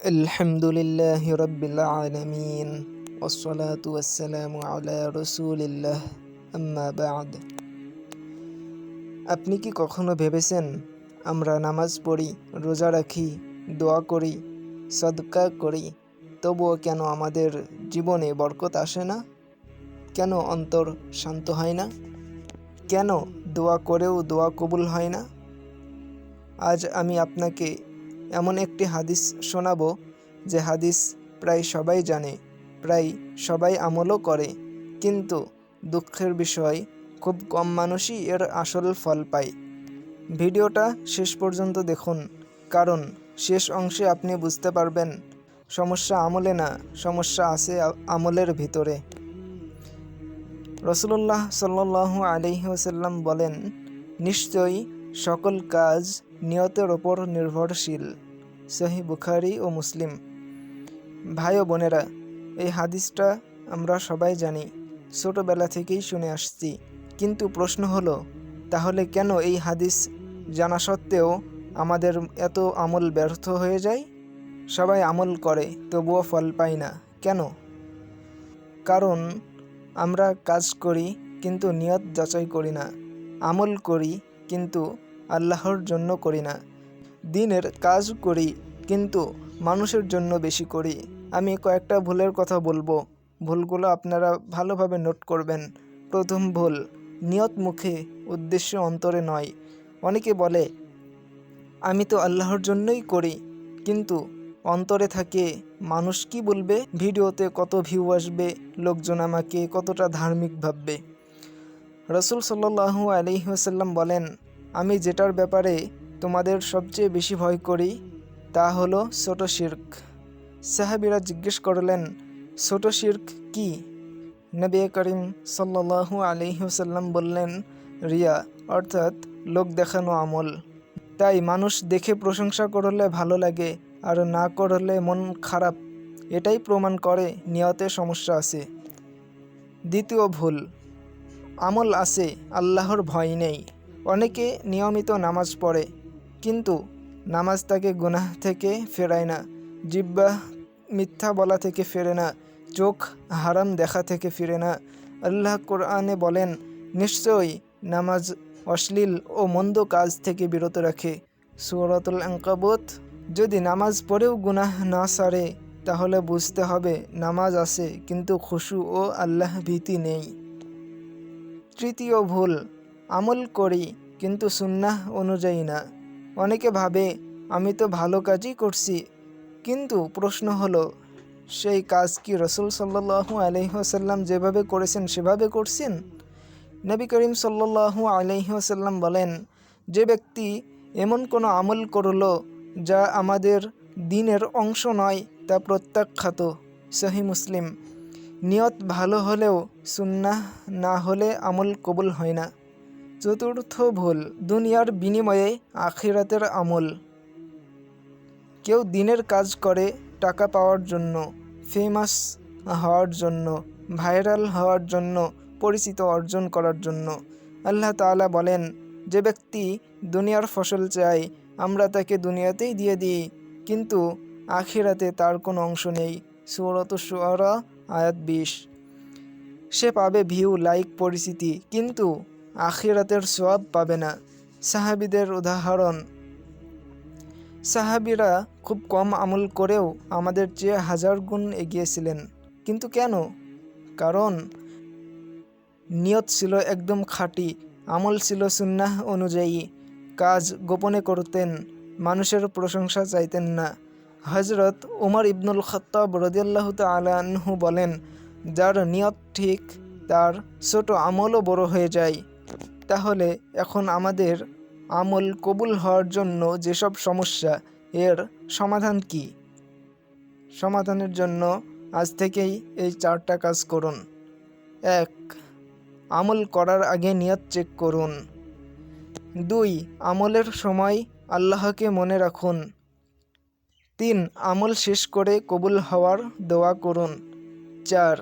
الحمد لله رب العالمين والصلاة والسلام على رسول الله أما بعد আপনি কি কখনো ভেবেছেন আমরা নামাজ পড়ি রোজা রাখি দোয়া করি সদকা করি তবুও কেন আমাদের জীবনে বরকত আসে না কেন অন্তর শান্ত হয় না কেন দোয়া করেও দোয়া কবুল হয় না আজ আমি আপনাকে এমন একটি হাদিস শোনাবো যে হাদিস প্রায় সবাই জানে, প্রায় সবাই আমলও করে। কিন্তু দুঃখের বিষয়, খুব কম মানুষই এর আসল ফল পায়। ভিডিওটা শেষ পর্যন্ত দেখুন, কারণ শেষ অংশে আপনি বুঝতে পারবেন, সমস্যা আমলে না, সমস্যা আছে আমলের ভিতরে। রসুল্লাহ সাল্লু আলহি বলেন, নিশ্চয়ই সকল কাজ নিয়তের ওপর নির্ভরশীল, সহি বুখারি ও মুসলিম। ভাই ও বোনেরা, এই হাদিসটা আমরা সবাই জানি, ছোটোবেলা থেকেই শুনে আসছি। কিন্তু প্রশ্ন হলো, তাহলে কেন এই হাদিস জানা সত্ত্বেও আমাদের এত আমল ব্যর্থ হয়ে যায়? সবাই আমল করে, তবুও ফল পাই না। কেন? কারণ আমরা কাজ করি, কিন্তু নিয়ত যাচাই করি না। আমল করি কিন্তু আল্লাহর জন্য করি না। দিনের কাজ করি, কিন্তু মানুষের জন্য বেশি করি। আমি কয়েকটা ভুলের কথা বলব। ভুলগুলো আপনারা ভালোভাবে নোট করবেন। প্রথম ভুল, নিয়ত মুখে, উদ্দেশ্য অন্তরে নয়। অনেকে বলে, আমি তো আল্লাহর জন্যই করি। কিন্তু অন্তরে থাকে, মানুষ কি বলবে? ভিডিওতে কত ভিউ আসবে? লোকজন আমাকে কতটা ধার্মিক ভাববে? রসুল সাল্লাহু আলহিহাসাল্লাম বলেন, আমি যেটার ব্যাপারে তোমাদের সবচেয়ে বেশি ভয় করি, তা হলো ছোট শির্ক। সাহাবিরা জিজ্ঞেস করলেন, ছোট শির্ক কি? নবী করিম সাল্লাহু আলহিহাসাল্লাম বললেন, রিয়া, অর্থাৎ লোক দেখানো আমল। তাই মানুষ দেখে প্রশংসা করলে ভালো লাগে, আর না করলে মন খারাপ। এটাই প্রমাণ করে নিয়তে সমস্যা আছে। দ্বিতীয় ভুল আমল আছে, আল্লাহর ভয় নেই। অনেকে নিয়মিত নামাজ পড়ে, কিন্তু নামাজ তাকে গুনাহ থেকে ফেরায় না, জিব্বা মিথ্যা বলা থেকে ফেরে না, চোখ হারাম দেখা থেকে ফিরে না। আল্লাহ কোরআনে বলেন, নিশ্চয়ই নামাজ অশ্লীল ও মন্দ কাজ থেকে বিরত রাখে। সুরতুল আঙ্কাবুত যদি নামাজ পড়েও গুনাহ না সারে, তাহলে বুঝতে হবে নামাজ আছে, কিন্তু খুশু ও আল্লাহ ভীতি নেই। তৃতীয় ভুল। আমল করি, কিন্তু সুন্নাহ অনুযায়ী না। অনেকে ভাবে, আমি তো ভালো কাজই করছি। কিন্তু প্রশ্ন হলো, সেই কাজ কি রসুল সাল্লু আলহিহাসাল্লাম যেভাবে করেছেন, সেভাবে করছেন? নবী করিম সাল্লু আলহিহাসাল্লাম বলেন, যে ব্যক্তি এমন কোনো আমল করল, যা আমাদের দিনের অংশ নয়, তা প্রত্যাখ্যাত। সহি মুসলিম। নিয়ত ভালো হলেও সুন্নাহ না হলে আমল কবুল হয় না। চতুর্থ ভুল, দুনিয়ার বিনিময়ে আখিরাতের আমল। কেউ দিনের কাজ করে টাকা পাওয়ার জন্য ফেমাস হওয়ার জন্য ভাইরাল হওয়ার জন্য, পরিচিত অর্জন করার জন্য। আল্লাহ তাআলা বলেন, যে ব্যক্তি দুনিয়ার ফসল চায়, আমরা তাকে দুনিয়াতেই দিয়ে দিই। কিন্তু আখিরাতে তার কোনো অংশ নেই। সুরত সুয়ারা আয়াত বিশ। সে পাবে ভিউ, লাইক, পরিচিতি, কিন্তু আখিরাতের সোয়াব পাবে না। সাহাবিদের উদাহরণ, সাহাবিরা খুব কম আমল করেও আমাদের চেয়ে হাজার গুণ এগিয়েছিলেন। কিন্তু কেন? কারণ নিয়ত ছিল একদম খাঁটি, আমল ছিল সুন্নাহ অনুযায়ী। কাজ গোপনে করতেন, মানুষের প্রশংসা চাইতেন না। হজরত উমর ইবনুল খত্তাব রদিয়াল্লাহ তালাহু বলেন, যার নিয়ত ঠিক, তার ছোট আমলও বড় হয়ে যায়। তাহলে এখন আমাদের আমল কবুল হওয়ার জন্য যেসব সমস্যা, এর সমাধান কি? সমাধানের জন্য আজ থেকেই এই চারটা কাজ করুন। এক, আমল করার আগে নিয়ত চেক করুন। দুই, আমলের সময় আল্লাহকে মনে রাখুন। তিন, আমল শেষ করে কবুল হওয়ার দোয়া করুন। চার,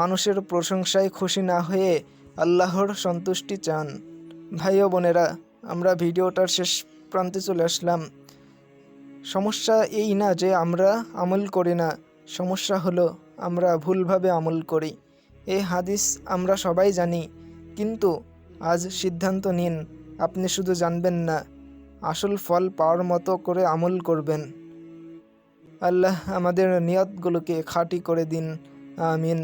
মানুষের প্রশংসায় খুশি না হয়ে আল্লাহর সন্তুষ্টি চান। ভাই ও বোনেরা, আমরা ভিডিওটার শেষ প্রান্তে চলে আসলাম। সমস্যা এই না যে আমরা আমল করি না, সমস্যা হলো আমরা ভুলভাবে আমল করি। এই হাদিস আমরা সবাই জানি, কিন্তু আজ সিদ্ধান্ত নিন, আপনি শুধু জানবেন না, আসল ফল পাওয়ার মতো করে আমল করবেন। আল্লাহ আমাদের নিয়তগুলোকে খাঁটি করে দিন আমিন।